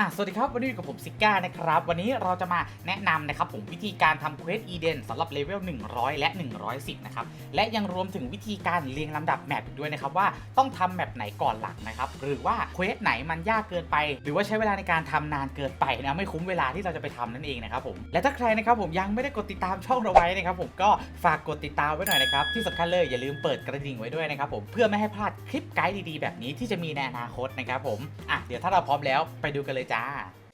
อะสวัสดีครับ วันนี้อยู่กับผมซิก้านะครับ วันนี้เราจะมาแนะนำนะครับผมวิธีการทำเควสอีเดนสำหรับเลเวล 100 และ 110 นะครับ และยังรวมถึงวิธีการเรียงลำดับแมปด้วยนะครับ ว่าต้องทำแมปไหนก่อนหลังนะครับ หรือว่าเควสไหนมันยากเกินไป หรือว่าใช้เวลาในการทำนานเกินไปนะไม่คุ้มเวลาที่เราจะไปทำนั่นเองนะครับผมและถ้าใครนะครับผมยังไม่ได้กดติดตามช่องเราไว้นะครับผมก็ฝากกดติดตามไว้หน่อยนะครับที่สำคัญเลยอย่าลืมเปิดกระดิ่งไว้ด้วยนะครับผมเพื่อไม่ให้พลาดคลิปไกด์ดีๆแบบนี้ที่จะมีในอนาคตนะครับผมอะเดี๋ยวถ้าเราพร้อมแล้วไปดูกันเลยจ้า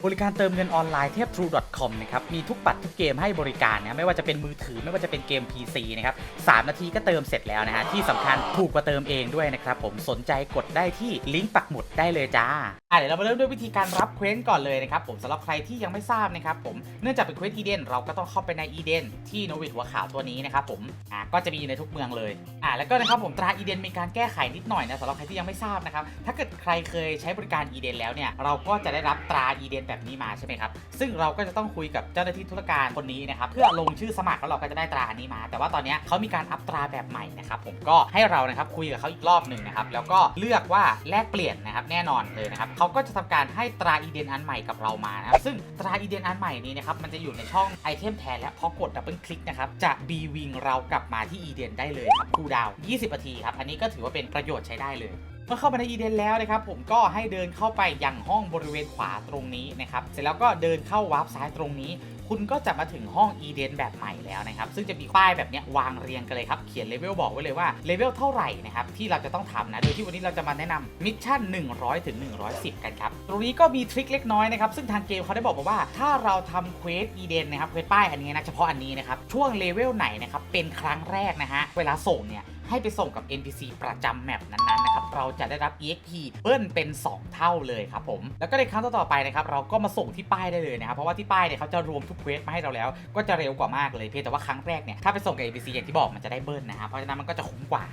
บริการเติมเงินออนไลน์เทพ true.com นะครับ มีทุกบัตรทุกเกมให้บริการนะ ไม่ว่าจะเป็นมือถือ ไม่ว่าจะเป็นเกม PC นะครับ3นาทีก็เติมเสร็จแล้วนะฮะ ที่สำคัญถูกกว่าเติมเองด้วยนะครับผม สนใจกดได้ที่ลิงก์ปักหมุดได้เลยจ้าอะเดี๋ยวเรามาเริ่มด้วยวิธีการรับเควสก่อนเลยนะครับผมสำหรับใครที่ยังไม่ทราบนะครับผม เนื่องจากเป็นเควสอีเดนเราก็ต้องเข้าไปในอีเดนที่โนวิดหัวขาวตัวนี้นะครับผม อะก็จะมีอยู่ในทุกเมืองเลย อะแล้วก็นะครับผมตราอีเดนมีการแก้ไขนิดหน่อยนะสำหรับใครที่ยังไม่ทราบนะครับ ถ้าเกิดใครเคยใช้บริการอีเดนแล้วเนี่ย เราก็จะได้รับตราอีเดนแบบนี้มาใช่ไหมครับ ซึ่งเราก็จะต้องคุยกับเจ้าหน้าที่ธุรการคนนี้นะครับ เพื่อลงชื่อสมัครแล้วเราก็จะได้ตราอันนี้มา แต่ว่าตอนนี้เขามีการอัปตราแบบใหม่นะครับ ผมก็ให้เรานะครับคุยกับเขาอีกรอบหนึ่งนะครับ แล้วก็เลือกว่าแลกเปลี่ยนนะครับแน่นอนเลยนะครับเขาก็จะทำการให้ตราอีเดนอันใหม่กับเรามานะครับ ซึ่งตราอีเดนอันใหม่นี้นะครับ มันจะอยู่ในช่องไอเทมแทนและพอกดดับเบิลคลิกนะครับ จะบีวิงเรากลับมาที่อีเดนได้เลยครับคูดาว 20นาทีครับ อันนี้ก็ถือว่าเป็นประโยชน์ใช้ได้เลย เมื่อเข้ามาในอีเดนแล้วนะครับผมก็ให้เดินเข้าไปยังห้องบริเวณขวาตรงนี้นะครับเสร็จแล้วก็เดินเข้าวาร์ปซ้ายตรงนี้ คุณก็จะมาถึงห้องอีเดนแบบใหม่แล้วนะครับซึ่งจะมีป้ายแบบนี้วางเรียงกันเลยครับเขียนเลเวลบอกไว้เลยว่าเลเวลเท่าไหร่นะครับที่เราจะต้องทำนะโดยที่วันนี้เราจะมาแนะนำมิชชั่น 100ถึง110 กันครับตรงนี้ก็มีทริคเล็กน้อยนะครับซึ่งทางเกมเขาได้บอกมาว่า ถ้าเราทำเควสอีเดนนะครับเควสป้ายอันนี้นะเฉพาะอันนี้นะครับช่วงเลเวลไหนนะครับเป็นครั้งแรกนะฮะเวลาส่งเนี่ย ให้ไปส่งกับ NPC ประจำแมปนั้นๆนะครับเราจะได้รับ EXP เบิ้ลเป็น 2 เท่าเลยครับผม แล้วก็ในครั้งต่อๆไปนะครับเราก็มาส่งที่ป้ายได้เลยนะครับเพราะว่าที่ป้ายเนี่ยเขาจะรวมทุกเควสมาให้เราแล้ว ก็จะเร็วกว่ามากเลยเพียงแต่ว่าครั้งแรกเนี่ยถ้าไปส่งกับ NPC อย่างที่บอกมันจะได้เบิ้ลนะครับเพราะฉะนั้นมันก็จะคุ้มกว่า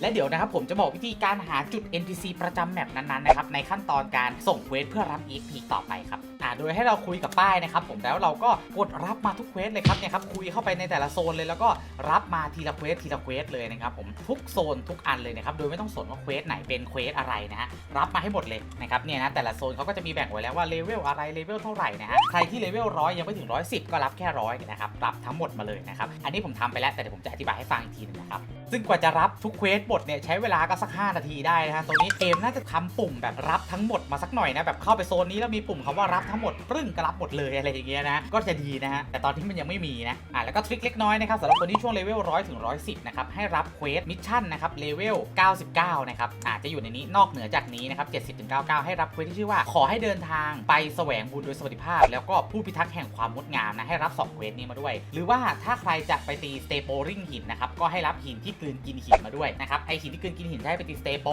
และเดี๋ยวนะครับผมจะบอกวิธีการหาจุด NPC ประจำแมปนั้นๆนะครับในขั้นตอนการส่งเควสเพื่อรับ EXP ต่อไปครับอ่าโดยให้เราคุยกับป้ายนะครับผมแล้วเราก็กดรับมาทุกเควสเลยครับเนี่ยครับคุยเข้าไปในแต่ละโซนเลยแล้วก็รับมาทีละเควสทีละเควสเลยนะครับผมทุกโซนทุกอันเลยนะครับโดยไม่ต้องสนว่าเควสไหนเป็นเควสอะไรนะฮะรับมาให้หมดเลยนะครับเนี่ยนะแต่ละโซนเขาก็จะมีแบ่งไว้แล้วว่าเลเวลอะไรเลเวลเท่าไหร่นะฮะใครที่เลเวลร้อยยังไม่ถึงร้อยสิบก็รับแค่ร้อยนะครับรับทั้งหมดมาเลยนะครับอันนี้ผมทำไปแล้วแต่เดี๋ยวผมจะอธิบายให้ฟังอีกทีนึงนะครับ ซึ่งกว่าจะรับทุกเควสหมดเนี่ยใช้เวลาก็สัก 5 นาทีได้นะฮะตรงนี้เกมน่าจะทำปุ่มแบบรับทั้งหมดมาสักหน่อยนะแบบเข้าไปโซนนี้แล้วมีปุ่มคำว่ารับทั้งหมดปรึ้งก็รับหมดเลยอะไรอย่างเงี้ยนะก็จะดีนะฮะแต่ตอนที่มันยังไม่มีนะอ่าแล้วก็ทริคเล็กน้อยนะครับสำหรับคนที่ช่วงเลเวล100ถึง110นะครับให้รับเควสมิชชั่นนะครับเลเวล99นะครับอาจจะอยู่ในนี้นอกเหนือจากนี้นะครับ70ถึง99 ให้รับเควสที่ชื่อว่าขอให้เดินทางไปแสวงบุญโดยสวัสดิภาพ แล้วก็ผู้พิทักษ์แห่งความงดงามนะให้รับ2เควสนี้มาด้วย หรือว่าถ้าใครจะไปตีสเตโปริงหินนะครับก็ให้รับหินที่กลืนกินหินมาด้วยนะครับไอหินที่กลืนกินหินจะให้ไปตีสเตโป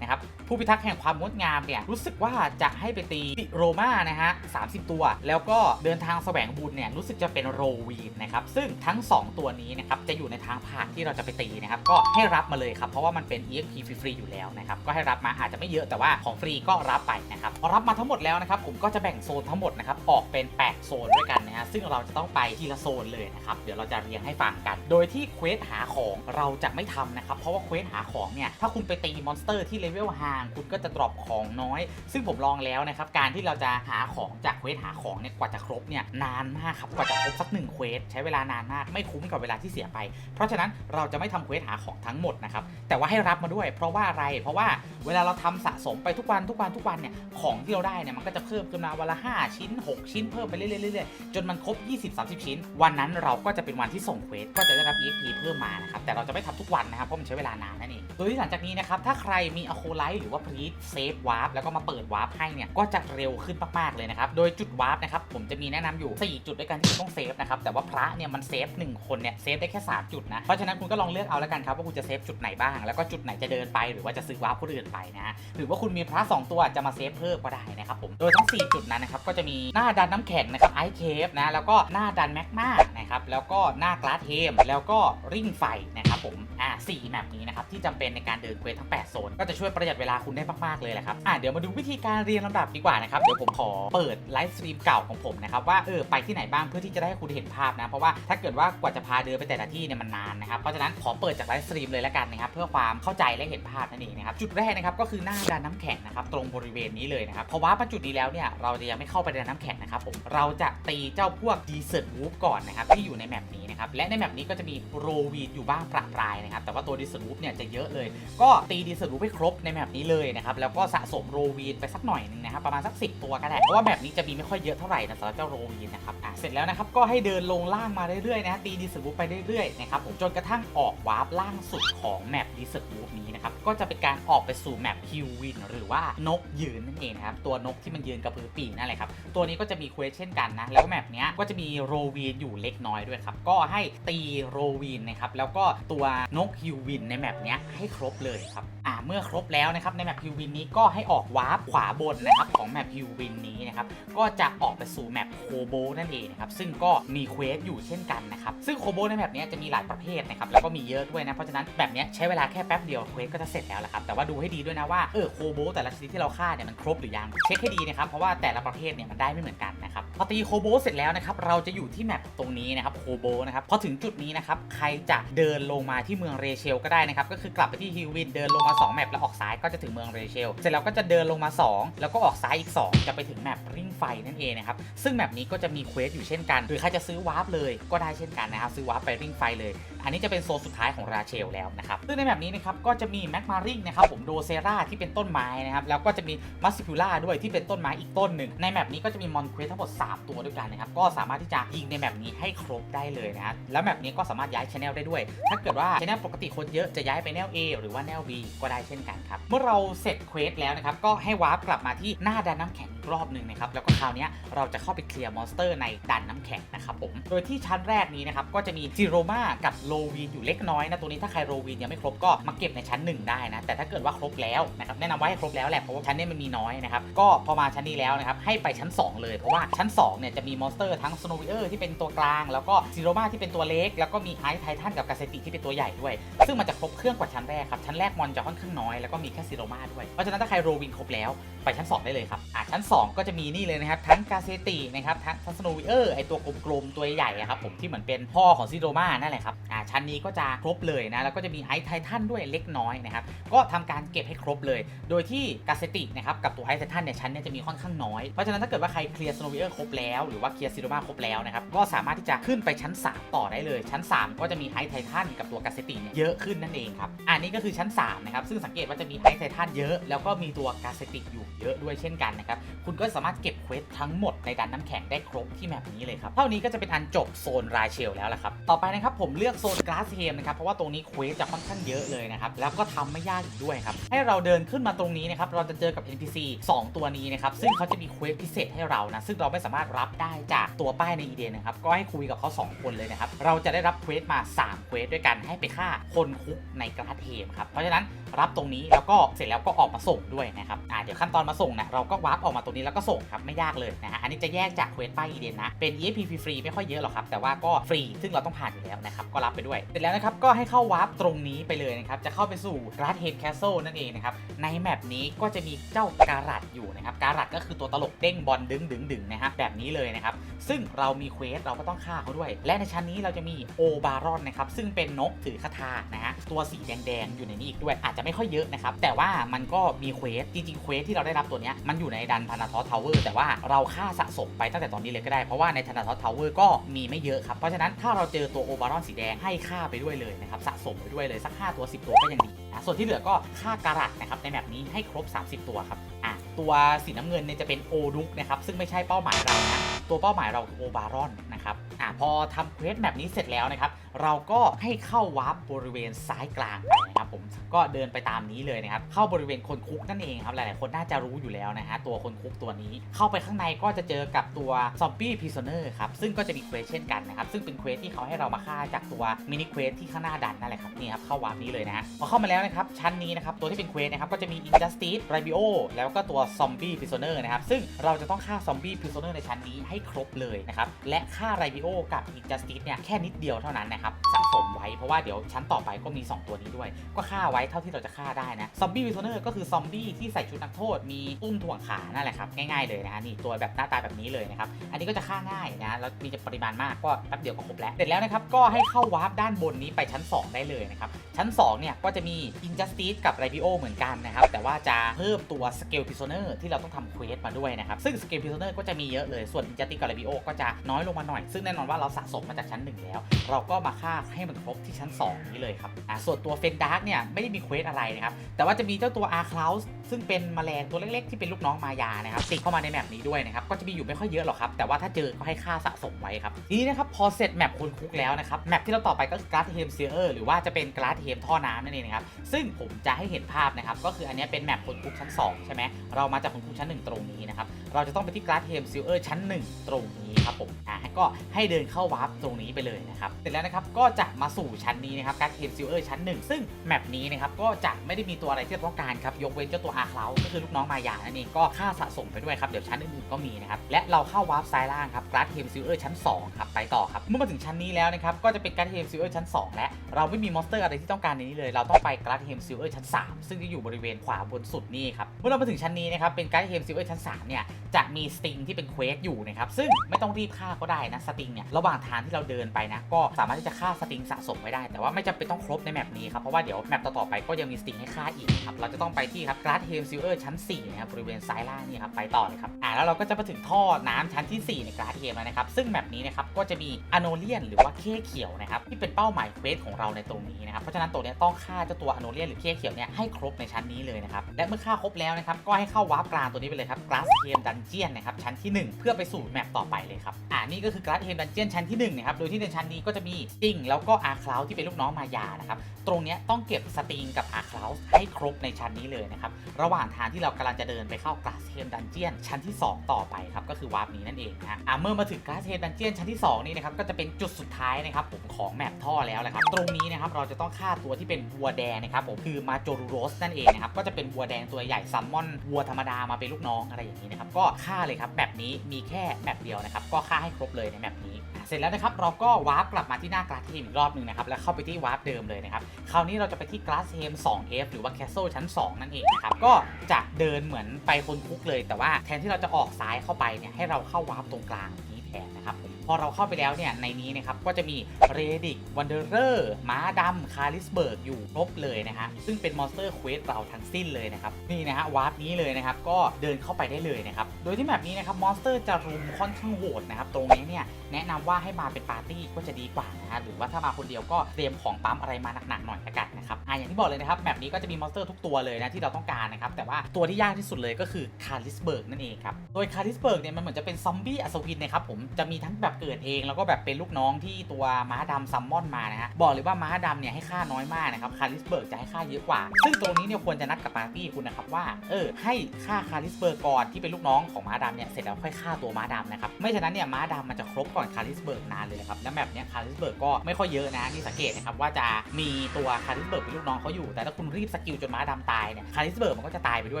นะครับผู้พิทักษ์แห่งความงดงามเนี่ยรู้สึกว่าจะให้ไปตีติโรมานะฮะ30ตัว แล้วก็เดินทางแสวงบุญเนี่ยรู้สึกจะเป็นโรวีนนะครับซึ่งทั้ง 2 ตัวนี้นะครับจะอยู่ในทางผ่านที่เราจะไปตีนะครับก็ให้รับมาเลยครับเพราะว่ามันเป็น EXP ฟรีๆอยู่แล้วนะครับก็ให้รับมาอาจจะไม่เยอะแต่ว่าของฟรีก็รับไปนะครับพอรับมาทั้งหมดแล้วนะครับผมก็จะแบ่งโซนทั้งหมดนะครับออกเป็น 8 โซนด้วยกันนะฮะซึ่งเราจะต้องไปทีละโซนเลยนะครับเดี๋ยวเราจะเรียงให้ฟังกัน โดยที่เควสหาของเราจะไม่ทำนะครับ เพราะว่าเควสหาของเนี่ย ถ้าคุณไปตีมอนสเตอร์ที่เลเวลห่าง คุณก็จะดรอปของน้อย ซึ่งผมลองแล้วนะครับ การที่เราจะหาของจากเควสหาของเนี่ย กว่าจะครบเนี่ยนานมากครับ กว่าจะครบสักหนึ่งเควสใช้เวลานานมาก ไม่คุ้มกับเวลาที่เสียไป เพราะฉะนั้นเราจะไม่ทำเควสหาของทั้งหมดนะครับ แต่ว่าให้รับมาด้วย เพราะว่าอะไร เพราะว่าเวลาเราทำสะสมไปทุกวันทุกวันทุกวันเนี่ยของที่เราได้เนี่ยมันก็จะเพิ่มขึ้นมาวันละ 5 ชิ้น 6 ชิ้นเพิ่มไปเรื่อยๆจนมันครบ 20-30 ชิ้น วันนั้นเราก็จะเป็นวันที่ส่งเควสก็จะได้รับ EXP เพิ่มมานะครับแต่เราจะไม่ทำทุกวันนะครับเพราะมันใช้เวลานานนั่นเองโดยที่หลังจากนี้นะครับถ้าใครมีอโคไลท์หรือว่าพรีตเซฟวาร์ปแล้วก็มาเปิดวาร์ปให้เนี่ยก็จะเร็วขึ้นมากๆเลยนะครับโดยจุดวาร์ปนะครับผมจะมีแนะนำอยู่ 4 จุดด้วยกันที่ต้องเซฟนะครับแต่ว่าพระเนี่ยมันเซฟหนึ่งคนเนี่ยเซฟได้แค่ 3 จุดนะเพราะฉะนั้นคุณก็ลองเลือกเอาแล้วกันครับว่าคุณจะเซฟจุดไหนบ้างแล้วก็จุดไหนจะเดินไปหรือว่าจะซื้อวาร์ปคนอื่นไปนะฮะหรือว่าคุณมีพระสองตัวจะมาเซฟเพิ่มก็ได้นะครับผมโดยทั้ง 4 จุดนั้นนะครับก็จะมีหน้าดันน้ำแข็งนะครับไอเคฟนะแล้วก็หน้าดันแมกมานะครับแล้วก็หน้ากลาสเทมแล้วก็ริ่งไฟนะครับผม อ่าสี่แมปนี้นะครับที่จำเป็นในการเดินเควสทั้ง 8 โซน ก็จะช่วยประหยัดเวลาคุณได้มาก ๆ เลยแหละครับอ่าเดี๋ยวมาดูวิธีการเรียงลำดับดีกว่านะครับเดี๋ยวผมขอเปิดไลฟ์สตรีมเก่าของผมนะครับว่าเออไปที่ไหนบ้างเพื่อที่จะได้ให้คุณเห็นภาพนะ เพราะว่าถ้าเกิดว่ากว่าจะพาเดินไปแต่ละที่เนี่ยมันนานนะครับเพราะฉะนั้นขอเปิดจากไลฟ์สตรีมเลยแล้วกันนะครับเพื่อความเข้าใจและเห็นภาพนั่นเองนะครับจุดแรกนะครับก็คือหน้าดานน้ำแข็งนะครับตรงบริเวณนี้เลยนะครับเพอว่ามาจุดนี้แล้วเนี่ยเราจะยังไม่เข้าไปในน้ำแข็งนะครับผมเราจะตีเจ้าพวกดีเซอร์วูฟก่อนนะครับที่อยู่ในแมปนี้นะครับและในแมปนี้ก็จะมีโรวีนอยู่บ้างประปรายนะครับแต่ว่าตัวดีเซอร์วูฟเนี่ยจะเยอะเลย ก็ตีดีเซอร์วูฟให้ครบในแมปนี้เลยนะครับแล้วก็สะสมโรวีนไปสักหน่อยหนึงนะครับประมาณสัก 10 ตัวก็ได้เพราะว่าแมปนี้จะมีไม่ค่อยเยอะเท่าไหร่นะสำหรับเจ้าโรวีนนะครับอะเสร็จแล้วนะครับก็ให้เดินลงล่างมาเรื่อยๆนะตีดีเซอร์วูฟไปเรื่อยๆนะครับผมจนกระทั่งออกวาร์ปล่างสุดของแมปดีเซอร์วูฟนี้นะครับก็จะเป็นการออกไปสู่แมปฮิววินหรือว่านกยืนนั่นเองนะครับตัวนกที่มันยืนกระพือปีกนั่นแหละครับตัวนี้ก็จะมีเควสเช่นกันนะแล้วแมปเนี้ยก็จะมีโรวีนอยู่เล็กน้อยด้วยครับก็ให้ตีโรวีนนะครับแล้วก็ตัวนกฮิววินในแมปเนี้ยให้ครบเลยครับอ่าเมื่อครบแล้วนะครับในแมปฮิววินนี้ก็ให้ออกวาร์ปขวาบนนะครับของแมปฮิววินนี้นะครับก็จะออกไปสู่แมปโคโบนั่นเองนะครับซึ่งก็มีเควสอยู่เช่นกันนะครับซึ่งโคโบในแมปนี้จะมีหลายประเภทนะครับแล้วก็มีเยอะด้วยนะเพราะฉะนั้นแบบนี้ใช้เวลาแค่แป๊บเดียวเควสก็จะเสร็จแล้วแหละครับแต่ว่าดูให้ดีด้วยนะว่าเออโคโบแต่ละชนิดที่เราฆ่าเนี่ยมันครบหรือยังเช็คให้ดีนะครับเพราะว่าแต่ละประเภทเนี่ยมันได้ไม่เหมือนกันนะครับพอตีโคโบเสร็จแล้วนะครับเราจะอยู่ที่แมปตรงนี้นะครับโคโบนะครับพอถึงจุดนี้นะครับใครจะเดินลงมาที่เมืองเรเชลก็ได้นะครับ ก็คือกลับไปที่ฮิววินเดินลงมา 2 แมปแล้วออกซ้ายก็จะถึงเมืองเรเชล เสร็จแล้วก็จะเดินลงมา 2 แล้วก็ออกซ้ายอีก 2 จะไปถึงแมปริงไฟนั่นเองนะครับ ซึ่งแมปนี้ก็จะมีเควสอยู่เช่นกัน หรือใครจะซื้อวาร์ปเลยก็ได้เช่นกันนะครับ ซื้อวาร์ปไปริงไฟเลยอันนี้จะเป็นโซนสุดท้ายของราเชลแล้วนะครับซึ่งในแบบนี้นะครับก็จะมีแมกมาริงนะครับผมโดเซราที่เป็นต้นไม้นะครับแล้วก็จะมีมัสซิคูล่าด้วยที่เป็นต้นไม้อีกต้นหนึ่งในแมปนี้ก็จะมีมอนเควสทั้งหมด 3 ตัวด้วยกันนะครับก็สามารถที่จะยิงในแมปนี้ให้ครบได้เลยนะแล้วแมปนี้ก็สามารถย้ายชแนลได้ด้วย ถ้าเกิดว่าชแนลปกติคนเยอะจะย้ายไปแนว A หรือว่าแนว B ก็ได้เช่นกันครับเมื่อเราเสร็จเควสแล้วนะครับก็ให้วาร์ปกลับมาที่หน้าดันน้ำแข็งรอบหนึ่งนะครับแล้วก็คราวนี้เราจะเข้าไปเคลียร์มอนสเตอร์ในดันน้ำแข็งนะครับผมโดยที่ชั้นแรกนี้นะครับก็จะมีซิโรมากับโลวีนอยู่เล็กน้อยนะตัวนี้ถ้าใครโรวีนยังไม่ครบก็มาเก็บในชั้น 1 ได้นะ แต่ถ้าเกิดว่าครบแล้วนะครับแนะนำว่าให้ครบแล้วแหละเพราะว่าชั้นนี้มันมีน้อยนะครับก็พอมาชั้นนี้แล้วนะครับให้ไปชั้น 2 เลยเพราะว่าชั้น2เนี่ยจะมีมอนสเตอร์ทั้งสโนวิเออร์ที่เป็นตัวกลาง แล้วก็ซิโรมาที่เป็นตัวเล็ก แล้วก็มีไอซ์ไททันกับกาเซติที่เป็นตัวใหญ่ด้วย ซึ่งมันจะครบเครื่องกว่าชั้นแรกครับชั้นแรกมอนจะค่อนข้างน้อยแล้วก็มีแค่ซิโรมาด้วยเพราะฉะนั้นถ้าใครโรวินครบแล้วไปชั้น 2 ได้เลยครับอะชั้น 2 ก็จะมีนี่เลยนะครับทั้งกาเซตินะครับทั้งสโนวิเออร์ไอตัวกลมๆตัวใหญ่ครับผมที่เหมือนเป็นพ่อของซิโรมานั่นแหละครับอะชั้นนี้ก็จะครบเลยนะ แล้วก็จะมีไอซ์ไททันด้วยเล็กน้อยนะครับ ก็ทำการเก็บให้ครบเลย โดยที่กาเซตินะครับกับตัวไอซ์ไททันเนี่ยชั้นเนี่ยจะมีค่อนข้างน้อย เพราะฉะนั้นถ้าเกิดว่าใครเคลียร์สโนวิเออร์ครบแล้วหรือว่าเคลียร์ซิโรมาครบแล้วนะครับ ก็สามารถที่จะขึ้นไปชั้น 3 ต่อได้เลย ชั้น 3 ก็จะมีไอซ์ไททันกับตัวกาเซติเนี่ยเยอะขึ้นนั่นเองครับอันนี้ก็คือชั้น3นะครับซึ่งสังเกตว่าจะมีไอซ์ไททันเยอะ แล้วก็มีตัวกาเซติอยู่เยอะด้วยเช่นกันนะครับคุณก็สามารถเก็บเควสทั้งหมดในดันน้ำแข็งได้ครบที่แมปนี้เลยครับเท่านี้ก็จะเป็นอันจบโซนราเชลแล้วล่ะครับต่อไปนะครับผมเลือกโซนกลาสเฮมนะครับเพราะว่าตรงนี้เควสจะค่อนข้างเยอะเลยนะครับแล้วก็ทำไม่ยากอีกด้วยครับให้เราเดินขึ้นมาตรงนี้นะครับเราจะเจอกับ NPC 2 ตัวนี้นะครับซึ่งเขาจะมีเควสพิเศษให้เรานะซึ่งเราไม่สามารถรับได้จากตัวป้ายในอีเดนนะครับก็ให้คุยกับเขา 2 คนเลยนะครับเราจะได้รับเควสมา3เควสด้วยกันให้ไปฆ่าคนคุกในกราสเฮมครับเพราะฉะนั้น รับตรงนี้แล้วก็เสร็จแล้วก็ออกมาส่งด้วยนะครับอ่าเดี๋ยวขั้นตอนมาส่งนะเราก็วาร์ปออกมาตรงนี้แล้วก็ส่งครับไม่ยากเลยนะฮะอันนี้จะแยกจากเควสป้ายอีเดนนะเป็น EXP ฟรีไม่ค่อยเยอะหรอกครับแต่ว่าก็ฟรีซึ่งเราต้องผ่านอยู่แล้วนะครับก็รับไปด้วยเสร็จแล้วนะครับก็ให้เข้าวาร์ปตรงนี้ไปเลยนะครับจะเข้าไปสู่ราสเฮมแคสเซิลนั่นเองนะครับในแมปนี้ก็จะมีเจ้าการัดอยู่นะครับการัดก็คือตัวตลกเด้งบอลดึงดึงดึงนะครับแบบนี้เลยนะครับซึ่งเรามีเควสเราก็ต้องฆ่าเขาด้วย และในชั้นนี้เราจะมีโอบารอนนะครับซึ่งเป็นนกถือคาถานะฮะตัวสีแดงๆอยู่ในนี้อีกด้วยอาจจะไม่ค่อยเยอะนะครับ แต่ว่ามันก็มีเควสจริงๆเควสที่เราได้รับตัวนี้มันอยู่ในดันธนาทอสทาวเวอร์แต่ว่าเราฆ่าสะสมไปตั้งแต่ตอนนี้เลยก็ได้ เพราะว่าในธนาทอสทาวเวอร์ก็มีไม่เยอะครับ เพราะฉะนั้นถ้าเราเจอตัวโอบารอนสีแดงให้ฆ่าไปด้วยเลยนะครับสะสมไปด้วยเลยสัก 5 ตัว 10 ตัวก็ยังดีนะส่วนที่เหลือก็ฆ่าการัดนะครับในแบบนี้ให้ครบ 30 ตัวครับอะ ตัวสีน้ำเงินเนี่ยจะเป็นโอดุกนะครับซึ่งไม่ใช่เป้าหมายเรานะตัวเป้าหมายเราคือโอบารอนนะครับอะพอทำเควสแบบนี้เสร็จแล้วนะครับเราก็ให้เข้าวาร์ปบริเวณซ้ายกลางนะครับผมก็เดินไปตามนี้เลยนะครับเข้าบริเวณคนคุกนั่นเองครับหลายๆคนน่าจะรู้อยู่แล้วนะฮะตัวคนคุกตัวนี้ เข้าไปข้างในก็จะเจอกับตัวซอมบี้พิซเนอร์ครับซึ่งก็จะมีเควสเช่นกันนะครับซึ่งเป็นเควสที่เขาให้เรามาฆ่าจากตัวมินิเควสที่ข้างหน้าดันนั่นแหละครับนี่ครับเข้าวาร์ปนี้เลยนะพอเข้ามาแล้วนะครับชั้นนี้นะครับตัวที่เป็นเควสนะครับก็จะมี Injustice r a b i o แล้วก็ตัวซอมบี้พิซเนอร์นะครับ ซึ่งเราจะต้องฆ่าซอมบี้พิซเนอร์ในชั้นนี้ให้ครบเลยนะครับ และฆ่าไรบิโอกับอินจัสติสเนี่ยแค่นิดเดียวเท่านั้นนะครับสะสมไว้เพราะว่าเดี๋ยวชั้นต่อไปก็มี 2 ตัวนี้ด้วย ก็ฆ่าไว้เท่าที่เราจะฆ่าได้นะซอมบี้พิซเนอร์ก็คือซอมบี้ที่ใส่ชุดนักโทษมีอุ้มถ่วงขานั่นแหละครับง่ายๆเลยนะฮะนี่ตัวแบบหน้าตาแบบนี้เลยนะครับอันนี้ก็จะฆ่าง่ายนะแล้วมีปริมาณมากก็แป๊บเดียวก็ครบแล้วเสร็จแล้วนะครับก็ให้เข้าวาร์ปด้านบนนี้ไปชั้น 2 ได้เลยนะครับชั้น2เนี่ยก็จะมี Injustice กับ r a b i o เหมือนกันนะครับแต่ว่าจะเพิ่มตัว Scale Prisoner ที่เราต้องทำเควสมาด้วยนะครับ ซึ่ง Scale Prisoner ก็จะมีเยอะเลย ส่วน Injustice กับ r a b i o ก็จะน้อยลงมาหน่อย ซึ่งแน่นอนว่าเราสะสมมาจากชั้น 1 แล้ว เราก็มาฆ่าให้มันครบที่ชั้น 2 นี้เลยครับอ่าส่วนตัวเฟนดาร์กเนี่ยไม่ได้มีเควสอะไรนะครับ แต่ว่าจะมีเจ้าตัว R Cloud ซึ่งเป็นแมลงตัวเล็กๆ ที่เป็นลูกน้องมายานะครับติดเข้ามาในแมปนี้ด้วยนะครับ ก็จะมีอยู่ไม่ค่อยเยอะหรอกครับ แต่ว่าถ้าเจอก็ให้ค่าสะสมไว้ครับ ทีนี้นะครับพอเสร็จแมปคุณคุกแล้วนะครับ แมปที่เราต่อไปก็คือกราฟเทมเซียร์หรือว่าจะเป็นกราฟเทมท่อน้ำนั่นเองนะครับ ซึ่งผมจะให้เห็นภาพนะครับ ก็คืออันนี้เป็นแมปคนคุกชั้น 2 ใช่ไหมเเรามาจากคนคุกชั้น 1 ตรงนี้นะครับ เราจะต้องไปที่กราฟเทมซิลเออร์ชั้น 1 ตรงนี้ครับผมอ่าก็ให้เดินเข้าวาร์ปตรงนี้ไปเลยนะครับเสร็จแล้วนะครับก็จะมาสู่ชั้นนี้นะครับกราฟเทมซิลเออร์ชั้น 1 ซึ่งแมปนี้นะครับก็จะไม่ได้มีตัวอะไรที่ต้องการครับยกเว้นเจ้าตัวอาร์คลาก็คือลูกน้องมายานั่นเองก็ค่าสะสมไปด้วยครับเดี๋ยวชั้นอื่นๆก็มีนะครับและเราเข้าวาร์ปซ้ายล่างครับกราฟเทมซิลเออร์ชั้น2ครับไปต่อครับเมื่อมาถึงชั้นนี้แล้วนะครับก็จะเป็นกราฟเทมซิลเออร์ชั้น 2 และเราไม่มีมอนสเตอร์อะไรที่ต้องการในนี้เลย เราต้องไปกราฟเทมซิลเออร์ชั้น 3 ซึ่งจะอยู่บริเวณขวาบนสุดนี่ครับเมื่อเรามาถึงชั้นนี้นะครับเป็นกราฟเทมซิลเออร์ชั้น3เนี่ยจะมีสติงที่เป็นเควสอยู่นะครับซึ่งไม่ต้องรีบฆ่าก็ได้นะสติงเนี่ยระหว่างทางที่เราเดินไปนะก็สามารถที่จะฆ่าสติงสะสมไว้ได้ แต่ว่าไม่จำเป็นต้องครบในแมปนี้ครับเพราะว่าเดี๋ยวแมปต่อๆไปก็ยังมีสติงให้ฆ่าอีกครับเราจะต้องไปที่ครับกราฟเทมซิลเออร์ชั้น4นะครับบริเวณซ้ายล่างนี่ครับไปต่อเลยครับอ่าแล้วเราก็จะมาถึงท่อน้ำชั้นที่ 4 ในกราฟเทมแล้วนะครับซึ่งแมปนี้นะครับก็จะมีอโนเลียนหรือว่าเคเขียวนะครับที่เป็นเป้าหมายเควสของเราในตรงนี้นะครับเพราะฉะนั้นตัวเนี้ยต้องฆ่าเจ้าตัวอโนเลียนหรือเคเขียวเนี่ยให้ครบในชั้นนี้เลยนะครับและเมื่อฆ่าครบแล้วนะครับก็ให้เข้าาวาร์ปกลางตัวนี้ไปเลยครับกราฟเทมดันเจียนนะครับชั้นที่ 1 เพื่อไปสู่แมปต่อไปเลยครับอ่านี่ก็คือกราฟเทมดันเจียนชั้นที่1นะครับโดยที่ในชั้นนี้ก็จะมีสติงแล้วก็อาร์คลาวที่เป็นลูกน้องมายานะครับตรงนี้ต้องเก็บสติงกับอาร์คลาวให้ครบในชั้นนี้เลยนะครับระหว่างทางที่เรากำลังจะเดินไปเข้ากราสเทมดันเจียนชั้นที่ 2 ต่อไปครับก็คือวาร์ปนี้นั่นเองนะอ่าเมื่อมาถึงกราสเทมดันเจียนชั้นที่2นี้นะครับก็จะเป็นจุดสุดท้ายนะครับผมของแมปท่อแล้วแหละครับตรงนี้นะครับเราจะต้องฆ่าตัวที่เป็นวัวแดงนะครับผมคือมาโจรูโรสนั่นเองนะครับก็จะเป็นวัวแดงตัวใหญ่ซัมมอนวัวธรรมดามาเป็นลูกน้องอะไรอย่างนี้นะครับก็ฆ่าเลยครับแบบนี้มีแค่แบบเดียวนะครับก็ฆ่าให้ครบเลยในแบบนี้เสร็จแล้วนะครับเราก็วาร์ปกลับมาที่หน้ากราสเทมอีกรอบหนึ่งนะครับแล้วเข้าไปที่วาร์ปเดิมเลยนะครับคราวนี้เราจะไปที่กราสเทม 2F หรือว่า Castle ชั้น 2 นั่นเองนะครับก็จะเดินเหมือนไปคนคุกเลย แต่ว่าแทนที่เราจะออกซ้ายเข้าไปเนี่ยให้เราเข้าวาร์ปตรงกลางนี้แทนนะครับผม อเราเข้าไปแล้วเนี่ยในนี้นะครับก็จะมีเรดิกวันเดอร์เลอร์ม้าดำคาริสเบิร์กอยู่ครบเลยนะฮะซึ่งเป็นมอนสเตอร์เควสเราทั้งสิ้นเลยนะครับนี่นะฮะวาร์ปนี้เลยนะครับก็เดินเข้าไปได้เลยนะครับโดยที่แบบนี้นะครับมอนสเตอร์จะรุมค่อนข้างโหดนะครับตรงนี้เนี่ยแนะนำว่าให้มาเป็นปาร์ตี้ก็จะดีกว่านะฮะหรือว่าถ้ามาคนเดียวก็เตรียมของปั๊มอะไรมาหนักๆหน่อยละกันนะครับอ่าอย่างที่บอกเลยนะครับแบบนี้ก็จะมีมอนสเตอร์ทุกตัวเลยนะที่เราต้องการนะครับแต่ว่าตัวที่ยากที่สุดเลยก็คือคาริสเบิร์กนั่นเองครับโดยคาริสเบิร์กเนี่ยมันเหมือนจะเป็นซอมบี้อัศวินนะครับผมจะมีทั้งแบบเกิดเองแล้วก็แบบเป็นลูกน้องที่ตัวม้าดำซัมมอนมานะฮะบอกเลยว่าม้าดำเนี่ยให้ค่าน้อยมากนะครับคาริสเบิร์กจะให้ค่าเยอะกว่า ซึ่งตรงนี้เนี่ยควรจะนัดกับปาร์ตี้คุณนะครับว่าเออให้ค่าคาริสเบิร์กก่อนที่เป็นลูกน้องของม้าดำเนี่ยเสร็จแล้วค่อยฆ่าตัวม้าดำนะครับไม่ฉะนั้นเนี่ยม้าดำมันจะครบก่อนคาริสเบิร์กนานเลยนะครับและแบบเนี้ยคาริสเบิร์กก็ไม่ค่อยเยอะนะนี่สังเกตนะครับว่าจะมีตัวคาริสเบิร์กเป็นลูกน้องเขาอยู่ แต่ถ้าคุณรีบสกิลจนม้าดำตายเนี่ยคาริสเบิร์กมันก็จะตายไปด้ว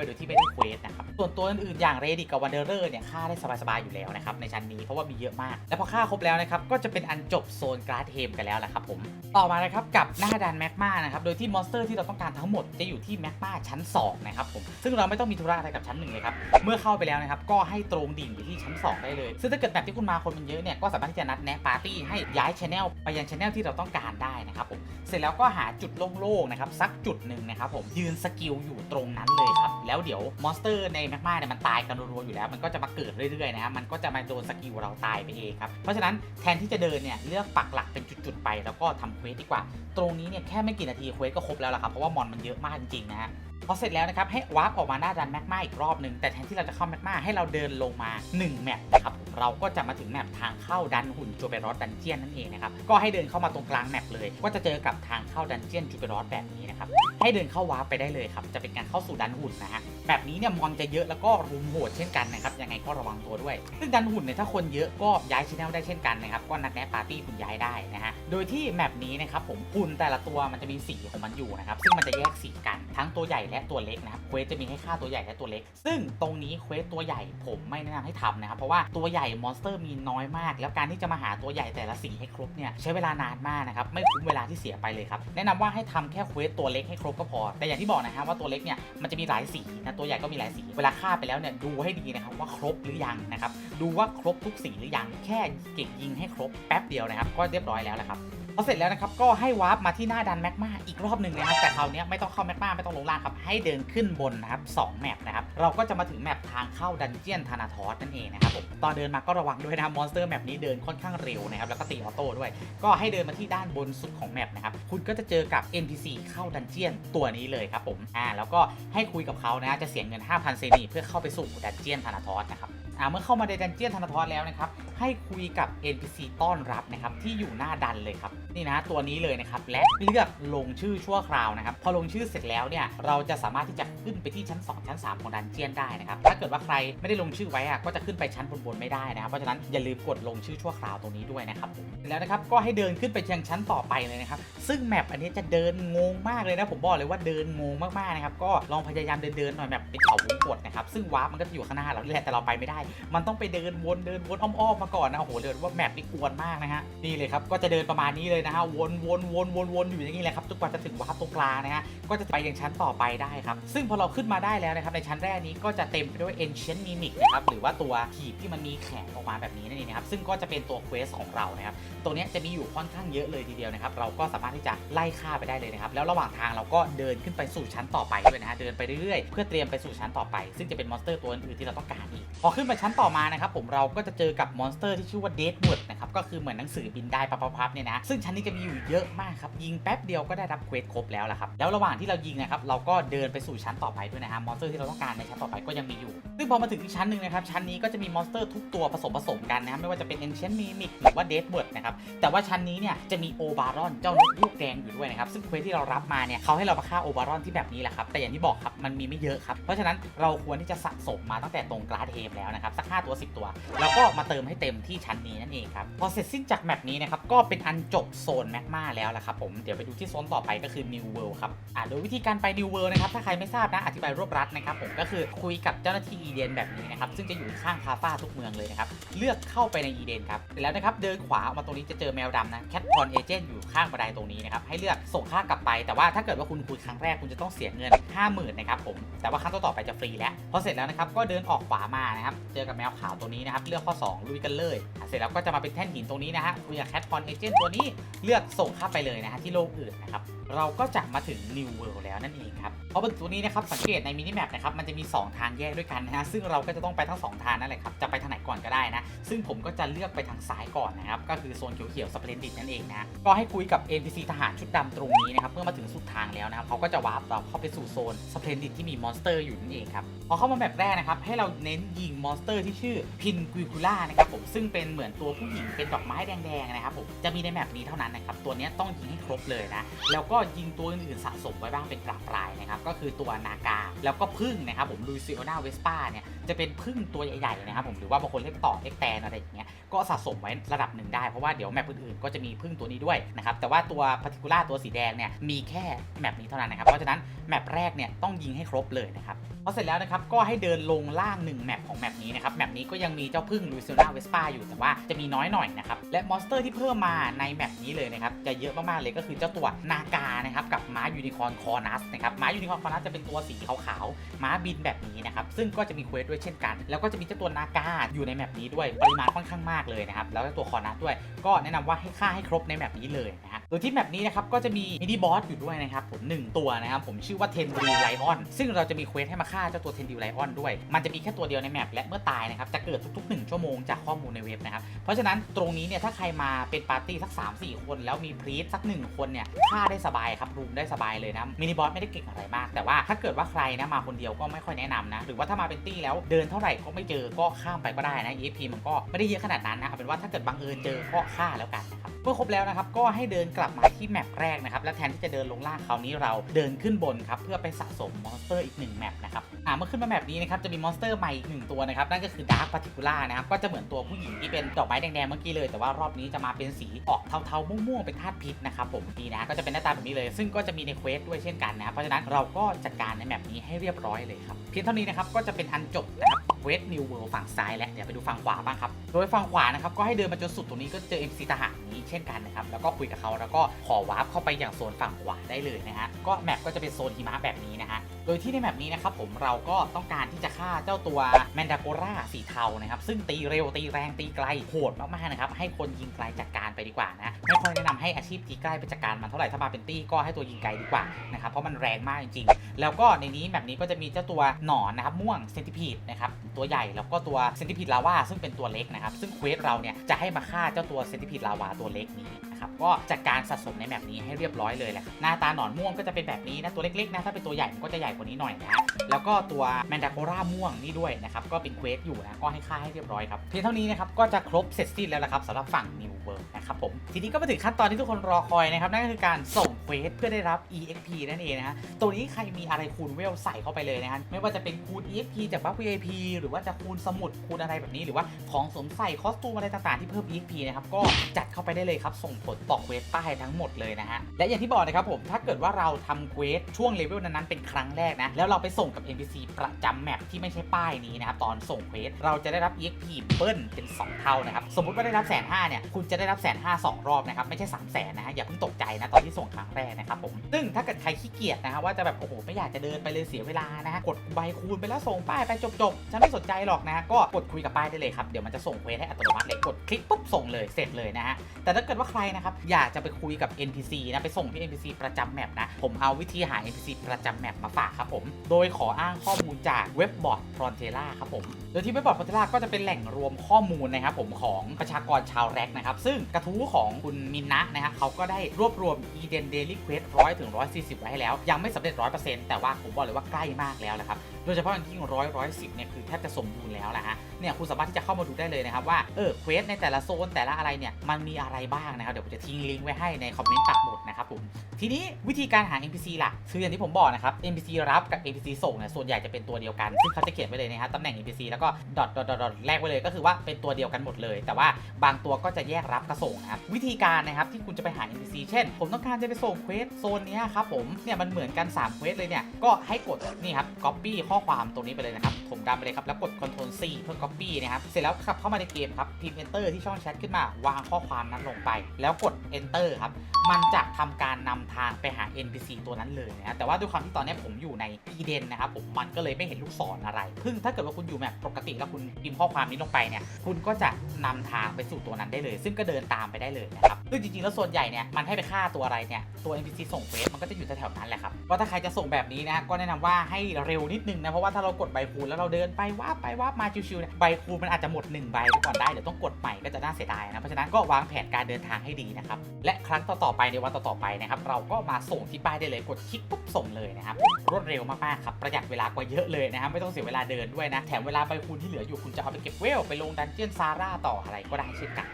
ยโดยที่ไม่ได้เควสนะครับส่วนตัวอื่นๆอย่างเรดิกกับวันเดอร์เนี่ยฆ่าได้สบายๆอยู่แล้วนะครับในชั้นนี้เพราะว่ามีเยอะมากและพอฆ่าครบแล้วนะครับก็จะเป็นอันจบโซนกราเทมกันแล้วแหละครับผมต่อมานะครับกับหน้าดันแมกมานะครับโดยที่มอนสเตอร์ที่เราต้องการทั้งหมดจะอยู่ที่แมกมาชั้น2นะครับผมซึ่งเราไม่ต้องมีธุระอะไรกับชั้นหนึ่งเลยครับเมื่อเข้าไปแล้วนะครับก็ให้ตรงดิ่งไปที่ชั้น 2 ได้เลยซึ่งถ้าเกิดแบบที่คุณมาคนมันเยอะเนี่ยก็สามารถที่จะนัดแนะปาร์ตี้ให้ย้ายชแนลไปยังชแนลที่เราต้องการได้นะครับผมเสร็จแล้วก็หาจุดโล่งๆนะครับสักจุดหนึ่งนะครับผมยืนสกิลอยู่ตรงนั้นเลยครับแล้วเดี๋ยวมอนสเตอร์ในแมกมาเนี่ยมันตายกันรัวๆอยู่แล้ว มันก็จะมาเกิดเรื่อยๆนะครับมันก็จะมาโดนสกิลเราตายไปเองครับเพราะฉะนั้นแทนที่จะเดินเนี่ยเลือกปักหลักเป็นจุดๆไป แล้วก็ทำเควสดีกว่า ตรงนี้เนี่ยแค่ไม่กี่นาทีเควสก็ครบแล้วล่ะครับเพราะว่ามอนมันเยอะมากจริงๆนะฮะ พอเสร็จแล้วนะครับให้วาร์ปออกมาหน้าดันแมกมาอีกรอบหนึ่งแต่แทนที่เราจะเข้าแมกมาให้เราเดินลงมา 1 แมปนะครับเราก็จะมาถึงแมปทางเข้าดันหุ่นจูเปรอสดันเจียนนั่นเองนะครับก็ให้เดินเข้ามาตรงกลางแมปเลย ก็จะเจอกับทางเข้าดันเจียนจูเปรอสแบบนี้นะครับให้เดินเข้าวาร์ปไปได้เลยครับจะเป็นการเข้าสู่ดันหุ่นนะฮะแบบนี้เนี่ยมอนจะเยอะแล้วก็รุมโหดเช่นกันนะครับยังไงก็ระวังตัวด้วยซึ่งดันหุ่นเนี่ยถ้าคนเยอะก็ย้ายชแนลได้เช่นกันนะครับก็นัดแนะปาร์ตี้คุณย้ายได้นะฮะโดยที่แมปนี้นะครับผมหุ่นแต่ละตัวมันจะมีสีของมันอยู่นะครับซึ่งมันจะแยกสีกันทั้งตัวใหญ่และตัวเล็กนะครับเควสจะมีให้ฆ่าตัวใหญ่และตัวเล็ก ซึ่งตรงนี้เควสตัวใหญ่ผมไม่แนะนำให้ทำนะครับเพราะว่าตัวใหญ่มอนสเตอร์มีน้อยมาก แล้วการที่จะมาหาตัวใหญ่แต่ละสีให้ครบเนี่ยใช้เวลานานมากนะครับไม่คุ้มเวลาที่เสียไปเลยครับแนะนำว่าให้ทำแค่เควสตัวเล็กให้ครบก็พอ แต่อย่างที่บอกนะครับว่าตัวเล็กเนี่ยมันจะมีหลายสีนะตัวใหญ่ก็มีหลายสีเวลาฆ่าไปแล้วเนี่ยดูให้ดีนะครับว่าครบหรือยังนะครับดูว่าครบทุกสีหรือยังแค่เก็บยิงให้ครบแป๊บเดียวนะครับก็เรียบร้อยแล้วแหละครับ พอเสร็จแล้วนะครับก็ให้วาร์ปมาที่หน้าดันแมกมาอีกรอบหนึ่งนะครับแต่คราวนี้ไม่ต้องเข้าแมกมาไม่ต้องลงล่างครับให้เดินขึ้นบนนะครับสองแมปนะครับเราก็จะมาถึงแมปทางเข้าดันเจียนธานาทอสนั่นเองนะครับผมตอนเดินมาก็ระวังด้วยนะมอนสเตอร์แมปนี้เดินค่อนข้างเร็วนะครับแล้วก็ตีออโต้ด้วย ก็ให้เดินมาที่ด้านบนสุดของแมปนะครับคุณก็จะเจอกับ NPC เข้าดันเจียนตัวนี้เลยครับผมอ่าแล้วก็ให้คุยกับเขานะจะเสียเงิน 5,000 เซนีเพื่อเข้าไปสู่ดันเจียนธานาทอสนะครับ เมื่อเข้ามาในดันเจียนธนาทรแล้วนะครับ ให้คุยกับ NPC ต้อนรับนะครับที่อยู่หน้าดันเลยครับนี่นะตัวนี้เลยนะครับและเลือกลงชื่อชั่วคราวนะครับพอลงชื่อเสร็จแล้วเนี่ยเราจะสามารถที่จะขึ้นไปที่ชั้น 2 ชั้น 3 ของดันเจียนได้นะครับถ้าเกิดว่าใครไม่ได้ลงชื่อไว้อะก็จะขึ้นไปชั้นบนๆไม่ได้นะครับเพราะฉะนั้นอย่าลืมกดลงชื่อชั่วคราวตรงนี้ด้วยนะครับแล้วนะครับก็ให้เดินขึ้นไปยังชั้นต่อไปเลยนะครับซึ่งแมปอันนี้จะเดินงงมากเลยนะผมบอกเลยว่าเดินงงมากๆนะครับก็ลองพยายามเดินๆหน่อยแบบเป็นเขาวงกดนะครับซึ่งวาร์ปมันก็จะอยู่ข้างหน้าเราแหละแต่เราไปไม่ได้มันต้องไปเดินวนเดินวนอ้อมๆมาก่อนนะโอ้โหเดินว่าแมปนี่กวนมากนะฮะนี่เลยครับก็จะเดินประมาณนี้เลยนะฮะวนวนวนวนวนอยู่อย่างนี้แหละครับจนกว่าจะถึงวาร์ปตรงกลางนะฮะก็จะไปยังชั้นต่อไปได้ครับซึ่งพอเราขึ้นมาได้แล้วนะครับในชั้นแรกนี้ก็จะเต็มไปด้วย ancient mimic นะครับหรือว่าตัวขีดที่มันมีแขนออกมาแบบนี้นั่นเองนะครับซึ่งก็จะเป็นตัวเควสของเรานะครับตัวเนี้ยจะมีอยู่ค่อนข้างเยอะเลยทีเดียวนะครับเราก็สามารถที่จะไล่ฆ่าไปได้เลยนะครับแล้วระหว่างทางเราก็เดินขึ้นไปสู่ชั้นต่อไปด้วยนะฮะเดินไปเรื่อยๆเพื่อเตรียมไปสู่ชั้นต่อไป ซึ่งจะเป็นมอนสเตอร์ตัวอื่นที่เราต้องการอีกพอขึ้นไปชั้นต่อมานะครับผมเราก็จะเจอกับมอนสเตอร์ที่ชื่อว่าเดดวิร์ดนะครับก็คือเหมือนหนังสือบินได้ปั๊บๆๆเนี่ยนะซึ่งชั้นนี้จะมีอยู่เยอะมากครับยิงแป๊บเดียวก็ได้รับเควสครบแล้วล่ะครับแล้วระหว่างที่เรายิงนะครับเราก็เดินไปสู่ชั้นต่อไปด้วยนะฮะมอนสเตอร์ที่เราต้องการในชั้นต่อไปก็ยังมีอยู่ ซึ่งพอมาถึงอีกชั้นหนึ่งนะครับชั้นนี้ก็จะมีมอนสเตอร์ทุกตัวผสมผสมกันนะครับไม่ว่าจะเป็น Ancient Mimic หรือว่า Dead Bird นะครับแต่ว่าชั้นนี้เนี่ยจะมีโอบารอนเจ้านกยูกแดงอยู่ด้วยนะครับซึ่งเควสที่เรารับมาเนี่ยเขาให้เรามาฆ่าโอบารอนที่แบบนี้แหละครับแต่อย่างที่บอกครับมันมีไม่เยอะครับเพราะฉะนั้นเราควรที่จะสะสมมาตั้งแต่ตรงกราดเทมแล้วนะครับสัก 5 ตัว 10 ตัว แล้วก็มาเติมให้เต็มที่ชั้นนี้นั่นเองครับพอเสร็จสิ้นจากแมปนี้นะครับก็เป็นอันจบโซนแมกมาแล้วละครับผมเดี๋ยวไปดูที่โซนต่อไปก็คือ New World ครับอ่าโดยวิธีการไป New World นะครับถ้าใครไม่ทราบนะอธิบายรวบรัดนะครับผมก็คือคุยกับเจ้าหน้าที่อีเดนแบบนี้นะครับซึ่งจะอยู่ข้างคาฟ้าทุกเมืองเลยนะครับเลือกเข้าไปในอีเดนครับแล้วนะครับเดินขวาออกมาตรงนี้จะเจอแมวดำนะแคทพอนเอเจนต์อยู่ข้างบันไดตรงนี้นะครับให้เลือกส่งค่ากลับไปแต่ว่าถ้าเกิดว่าคุณคุยครั้งแรกคุณจะต้องเสียเงิน 50,000นะครับผมแต่ว่าครั้งต่อๆไปจะฟรีแล้วพอเสร็จแล้วนะครับก็เดินออกขวามานะครับเจอกับแมวขาวตัวนี้นะครับ เลือกข้อ 2 ลุยกันเลย เสร็จแล้วก็จะมาเป็นแท่นหินตรงนี้นะฮะคุยกับแคทพอนเอเจนต์ตัวนี้เลือกส่งค่าไปเลยนะฮะที่โลกอื่นนะครับ เราก็จะมาถึง New World แล้วนั่นเองครับเพราะบนตัวนี้นะครับสังเกตในมินิแมปนะครับมันจะมี 2 ทางแยกด้วยกันนะฮะซึ่งเราก็จะต้องไปทั้ง 2 ทางนั่นแหละครับจะไปทางไหนก่อนก็ได้นะซึ่งผมก็จะเลือกไปทางซ้ายก่อนนะครับก็คือโซนเขียวๆสเปรนดิตนั่นเองนะก็ให้คุยกับ NPC ทหารชุดดำตรงนี้นะครับเมื่อมาถึงสุดทางแล้วนะครับเขาก็จะวาร์ปเราเข้าไปสู่โซนสเปรนดิตที่มีมอนสเตอร์อยู่นั่นเองครับพอเข้ามาแบบแรกนะครับให้เราเน้นยิงมอนสเตอร์ที่ชื่อพินกุคูล่านะครับผมซึ่งเป็นเหมือนตัวผู้หญิงเป็นดอกไม้แดงๆนะครับผมจะมีในแมปนี้เท่านั้นนะครับตัวนี้ต้องยิงให้ครบเลยนะแล้วก็ยิงตัวอื่นๆสะสมไว้บ้างเป็นกระปรายนะครับก็คือตัวนากาแล้วก็พึ่งนะครับผมลูซิโอนาเวสปาเนี่ยจะเป็นพึ่งตัวใหญ่ๆนะครับผมหรือว่าบางคนเรียกต่อเรียกแตนอะไรอย่างเงี้ยก็สะสมไว้ระดับหนึ่งได้เพราะว่าเดี๋ยวแมปอื่นๆก็จะมีพึ่งตัวนี้ด้วยนะครับแต่ว่าตัวพาร์ติคูล่าตัวสีแดงเนี่ยมีแค่แมปนี้เท่านั้นนะครับเพราะฉะนั้นแมปแรกเนี่ยต้องยิงให้ครบเลยนะครับพอเสร็จแล้วนะครับก็ให้เดินลงล่างหนึ่งแมปของแมปนี้นะครับแมปนี้ก็ยังมีเจ้าพึ่งลูซิโอนาเวสปาอยู่แต่ว่าจะมีน้อยหน่อยนะครับและมอนสเตอร์ที่เพิ่มมาในแมปนี้เลยนะครับจะเยอะมากๆเลยก็คือเจ้าตัวนากานะครับกับม้ายูนิคอร์นคอนัสนะครับม้ายูนิคอร์นคอนัสจะเป็นตัวสีขาวๆม้าบินแบบนี้นะครับซึ่งก็จะมีเควสด้วยเช่นกัน แล้วก็จะมีเจ้าตัวนากาอยู่ในแมปนี้ด้วยปริมาณค่อนข้างมากเลยนะครับแล้วก็ตัวคอนัสด้วย ก็แนะนำว่าให้ฆ่าให้ครบในแมปนี้เลยนะฮะโดยที่แมปนี้นะครับก็จะมีมินิบอสอยู่ด้วยนะครับผมหนึ่งตัวนะครับผมชื่อว่าเทนดิวไลออนซึ่งเราจะมีเควสให้มาฆ่าเจ้าตัวเทนดิวไลออนด้วย มันจะมีแค่ตัวเดียวในแมปและเมื่อตายนะครับจะเกิดทุกๆ 1 ชั่วโมงจากข้อมูลในเว็บนะครับ เพราะฉะนั้นตรงนี้เนี่ยถ้าใครมาเป็นปาร์ตี้สัก 3-4 คน แล้วมีพรีสสัก 1 คนเนี่ยฆ่าได้สบายครับรูมได้สบายเลยนะมินิบอสไม่ได้เก่งอะไรมาก แต่ว่าถ้าเกิดว่าใครนะมาคนเดียวก็ไม่ค่อยแนะนำนะหรือว่าถ้ามาเป็นตี้แล้วเดินเท่าไหร่ก็ไม่เจอก็ข้ามไปก็ได้นะ EFP มันก็ไม่ได้เยอะขนาดนั้นนะเอาเป็นว่าถ้าเกิดบังเอิญเจอก็ฆ่าแล้วกัน เมื่อครบแล้วนะครับก็ให้เดินกลับมาที่แมปแรกนะครับและแทนที่จะเดินลงล่างคราวนี้เราเดินขึ้นบนครับเพื่อไปสะสมมอนสเตอร์อีกหนึ่งแมปนะครับอ่าเมื่อขึ้นมาแมปนี้นะครับจะมีมอนสเตอร์ใหม่อีกหนึ่งตัวนะครับนั่นก็คือดาร์ p พาร์ติคูล่านะครับก็จะเหมือนตัวผู้หญิงที่เป็นดอกไม้แดงๆเมื่อกี้เลย แต่ว่ารอบนี้จะมาเป็นสีออกเทาๆม่วงๆเป็นธาตุพิษนะครับผมดีนะก็จะเป็นหน้าตาแบบนี้เลย ซึ่งก็จะมีในเควสด้วยเช่นกันนะเพราะฉะนั้นเราก็จัดการในแมปนี้ให้เรียบร้อยเลยครับเพียงเท่านี้นะครับก็จะเป็นอันจบนะครับ เวสนิวเวิลด์ฝั่งซ้ายและเดี๋ยวไปดูฝั่งขวาบ้างครับ โดยฝั่งขวานะครับก็ให้เดินมาจนสุดตรงนี้ก็เจอ MC ทหารนี้เช่นกันนะครับ แล้วก็คุยกับเขาแล้วก็ขอวาร์ปเข้าไปอย่างโซนฝั่งขวาได้เลยนะฮะ ก็แมปก็จะเป็นโซนหิมะแบบนี้นะฮะ โดยที่ในแมปนี้นะครับผมเราก็ต้องการที่จะฆ่าเจ้าตัวแมนดาโกราสีเทานะครับ ซึ่งตีเร็วตีแรงตีไกลโหดมากๆนะครับ ให้คนยิงไกลจัดก ไปดีกว่านะ ไม่ค่อยแนะนำให้อาชีพตีใกล้ไปจัดการมันเท่าไหร่ถ้ามาเป็นตี้ก็ให้ตัวยิงไกลดีกว่านะครับเพราะมันแรงมากจริงๆ แล้วก็ในนี้แบบนี้ก็จะมีเจ้าตัวหนอนนะครับม่วงเซนติพีดนะครับตัวใหญ่แล้วก็ตัวเซนติพีดลาวาซึ่งเป็นตัวเล็กนะครับซึ่งเควสเราเนี่ยจะให้มาฆ่าเจ้าตัวเซนติพีดลาวาตัวเล็กนี้ นะครับก็จัดการสะสมในแบบนี้ให้เรียบร้อยเลยแหละครับหน้าตาหนอนม่วงก็จะเป็นแบบนี้นะตัวเล็กๆนะถ้าเป็นตัวใหญ่มันก็จะใหญ่กว่านี้หน่อยนะฮะแล้วก็ตัวแมนดาโกราม่วงนี่ด้วยนะครับก็เป็นเควสอยู่นะก็ให้ฆ่าให้เรียบร้อยครับเพียงเท่านี้นะครับก็จะครบเสร็จสิ้นแล้วละครับสำหรับฝั่ง New World นะครับผมทีนี้ก็มาถึงขั้นตอนที่ทุกคนรอคอยนะครับนั่นก็คือการส่งเควสเพื่อได้รับ EXP นั่นเองนะฮะตัวนี้ใครมีอะไรคูณเวลใส่เข้าไปเลยนะฮะไม่ว่าจะเป็นคูณ EXP จากบัฟ VIP หรือว่าจะคูณสมุดคูณอะไรแบบนี้ หรือว่าของสวมใส่คอสตูมอะไรต่างๆที่เพิ่ม EXP นะครับก็จัดเข้าไปได้เลยครับส่งผลต่อเควสป้ายทั้งหมดเลยนะฮะ และอย่างที่บอกนะครับผมถ้าเกิดว่าเราทำเควสช่วงเลเวลนั้นๆเป็นครั้งแรกนะ แล้วเราไปส่งกับ NPC ประจำแมปที่ไม่ใช่ป้ายนี้นะครับตอนส่งเควสเราจะได้รับ EXP เบิ้ลเป็น 2 เท่านะครับ สมมติว่าได้รับแสนห้าเนี่ยคุณจะได้รับแสนห้าสองรอบนะครับไม่ใช่3 0 0แสนนะฮะอย่าเพิ่งตกใจนะตอนที่ส่งครั้งแรกนะครับผมซึ่งถ้าเกิดใครขี้เกียจนะฮะว่าจะแบบโอ้โหไม่อยากจะเดินไปเลยเสียเวลานะฮะกดใบคูณไปแล้วส่งป้ายไปจบๆฉันไม่สนใจหรอกนะฮะก็กดคุยกับป้ายได้เลยครับเดี๋ยวมันจะส่งเควสให้อัตโนมัติเลยกดคลิกปุ๊บส่งเลยเสร็จเลยนะฮะแต่ถ้าเกิดว่าใครนะครับ อยากจะไปคุยกับ NPC นะไปส่งที่ NPC ประจำแมปนะ ผมเอาวิธีหา NPC ประจำแมปมาฝากครับผม โดยขออ้างข้อมูลจากเว็บบอร์ด Frontera ครับผม โดยที่เว็บบอร์ด Frontera ก็จะเป็นแหล่งรวมข้อมูลนะครับผมของประชากรชาวแร็กนะครับ ซึ่งกระทู้ของคุณมินนะนะฮะเขาก็ได้รวบรวม Eden Daily Quest 100ถึง140 ไว้ให้แล้ว ยังไม่สำเร็จ 100%แต่ว่าผมบอกเลยว่าใกล้มากแล้วนะครับโดยเฉพาะอย่างยิ่งร้อยร้อยสิบเนี่ยคือแทบจะสมบูรณ์แล้วแหละฮะเนี่ยคุณสามารถที่จะเข้ามาดูได้เลยนะครับว่าเออเควสในแต่ละโซนแต่ละอะไรเนี่ยมันมีอะไรบ้างนะครับเดี๋ยวผมจะทิ้งลิงก์ไว้ให้ในคอมเมนต์ปักหมุดนะครับผมทีนี้วิธีการหา NPC ล่ะคืออย่างที่ผมบอกนะครับ NPC รับกับ NPC ส่งเนี่ยส่วนใหญ่จะเป็นตัวเดียวกัน ซึ่งเขาจะเขียนไว้เลยนะฮะตำแหน่ง NPC แล้วก็ดอทดอทดอทแรกไว้เลยก็คือว่าเป็นตัวเดียวกันหมดเลย แต่ว่าบางตัวก็จะแยกรับกับส่งนะครับวิธีการนะครับที่คุณจะไปหา NPC เช่น ผมต้องการจะไปส่งเควสโซนนี้ครับผมเนี่ยมันเหมือนกัน3เควสเลยเนี่ยก็ให้กดนี่ครับ copy ข้อความตรงนี้ไปเลยนะครับผมดำไปเลยครับแล้วกด Ctrl C เพื่อ copy นะครับเสร็จแล้วขับเข้ามาในเกมครับพิมพ์ enter ที่ช่องแชทขึ้นมาวางข้อความนั้นลงไป แล้วกด enter ครับมันจะทำการนำทางไปหา NPC ตัวนั้นเลยนะแต่ว่าด้วยความที่ตอนนี้ผมอยู่ใน Eden นนะครับผมมันก็เลยไม่เห็นลูกศรอะไรซึ่งถ้าเกิดว่าคุณอยู่แบบปกติแล้วคุณพิมพ์ข้อความนี้ลงไปเนี่ยคุณก็จะนำทางไปสู่ตัวนั้นได้เลย ซึ่งก็เดินตามไปได้เลยนะครับซึ่งจริงๆแล้วส่วนใหญ่เนี่ยมันให้ไปฆ่าตัวอะไรเนี่ยตัว NPC ส่งเวสมันก็จะอยู่แถวๆนั้นแหละครับว่าถ้าใครจะส่งแบบนี้นะก็แนะนำว่าให้เร็วนิดนึงนะเพราะว่าถ้าเรากดใบคูณแล้วเราเดินไปวาบไปวาบมาชิวๆเนี่ยใบคูณมันอาจจะหมด1ใบไปก่อนได้เดี๋ยวต้องกดใหม่ก็จะน่าเสียดายนะเพราะฉะนั้นก็วางแผนการเดินทางให้ดีนะครับและครั้งต่อๆไปในวันต่อๆไปนะครับเราก็มาส่งที่ป้ายได้เลยกดคลิกปุ๊บส่งเลยนะครับรวดเร็วมากๆครับประหยัดเวลากว่าเยอะเลยนะครับไม่ต้องเสียเวลาเดินด้วยนะแถมเวลาใบคูณที่เหลืออยู่คุณจะเอาไปเก็บเวลไปลงดันเจียนซาร่าต่ออะไรก็ได้เช่นกัน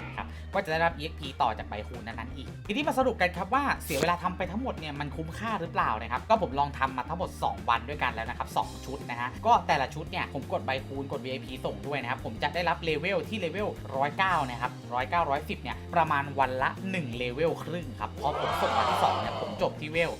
ก็จะได้รับ EXP ต่อจากใบคูณนั้นๆอีก ทีนี้มาสรุปกันครับว่าเสียเวลาทำไปทั้งหมดเนี่ยมันคุ้มค่าหรือเปล่านะครับ ก็ผมลองทำมาทั้งหมด 2 วันด้วยกันแล้วนะครับ2ชุดนะฮะ ก็แต่ละชุดเนี่ยผมกดใบคูณกด VIP ส่งด้วยนะครับ ผมจะได้รับเลเวลที่เลเวล109 นะครับ 109 110 เนี่ยประมาณวันละ 1 เลเวลครึ่งครับพอผมส่งวันที่2เนี่ยผมจบที่เวล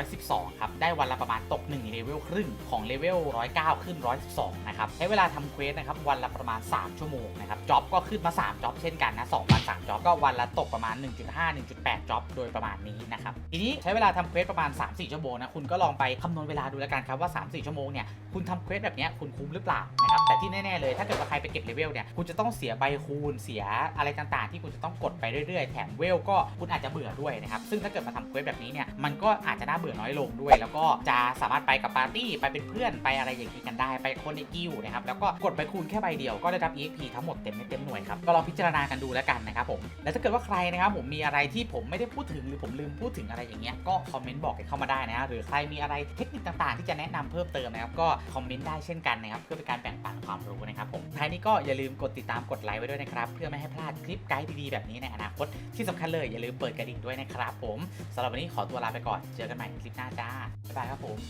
112 ครับ ได้วันละประมาณตก 1 เลเวลครึ่งของเลเวล109 ขึ้น 112 นะครับ ใช้เวลาทำเควสนะครับวันละประมาณ 3 ชั่วโมงนะครับจ็อบก็ขึ้นมา3จ็อบเช่นกันนะ2วัน3จ็อบก็วันละตกประมาณ 1.5 1.8จ็อบโดยประมาณนี้นะครับทีนี้ใช้เวลาทำเควสประมาณ 3-4 ชั่วโมงนะคุณก็ลองไปคำนวณเวลาดูแล้วกันครับว่า 3-4 ชั่วโมงเนี่ยคุณทำเควสแบบนี้คุณคุ้มหรือเปล่านะครับแต่ที่แน่ๆเลยถ้าเกิดว่าใครไปเก็บเลเวลเนี่ยคุณจะต้องเสียใบคูณเสียอะไรต่างๆ ที่คุณจะต้องกดไปเรื่อยๆ แถมเวลก็คุณอาจจะเบื่อด้วยนะครับซึ่งถ้าเกิดมาทำเควสแบบนี้เนี่ยมันก็อาจจะน่าเบื่อน้อยลงด้วย แล้วก็จะสามารถไปกับปาร์ตี้ไปเป็นเพื่อนไปอะไรอย่างนี้กันได้ไปคนในกิวนะครับแล้วก็กดไปคูณแค่ใบเดียวก็ได้รับ EXP ทั้งหมดเต็มไม่เต็มหน่วยครับก็ลองพิจารณากันดูแล้วกันนะครับผมและถ้าเกิดว่าใครนะครับผมมีอะไรที่ผมไม่ได้พูดถึงหรือผมลืมพูดถึงอะไรอย่างเงี้ยก็คอมเมนต์บอกกันเข้ามาได้นะฮะหรือใครมีอะไรเทคนิคต่างๆ ที่จะแนะนำเพิ่มเติมนะครับก็คอมเมนต์ได้เช่นกันนะครับเพื่อเป็นการแบ่งปันความรู้นะครับผมท้ายนี้ก็อย่าลืมกดติดตามกดไลค์ไว้ด้วยนะครับเพื่อไม่ให้พลาดคลิปไกด์ดีๆแบบนี้ในอนาคตที่สำคัญเลยอย่าลืมเปิดกระดิ่งด้วยนะครับผมสำหรับวันนี้ขอตัวลาไปก่อนเจอกันใหม่คลิปหน้าจ้าบ๊ายบายครับผม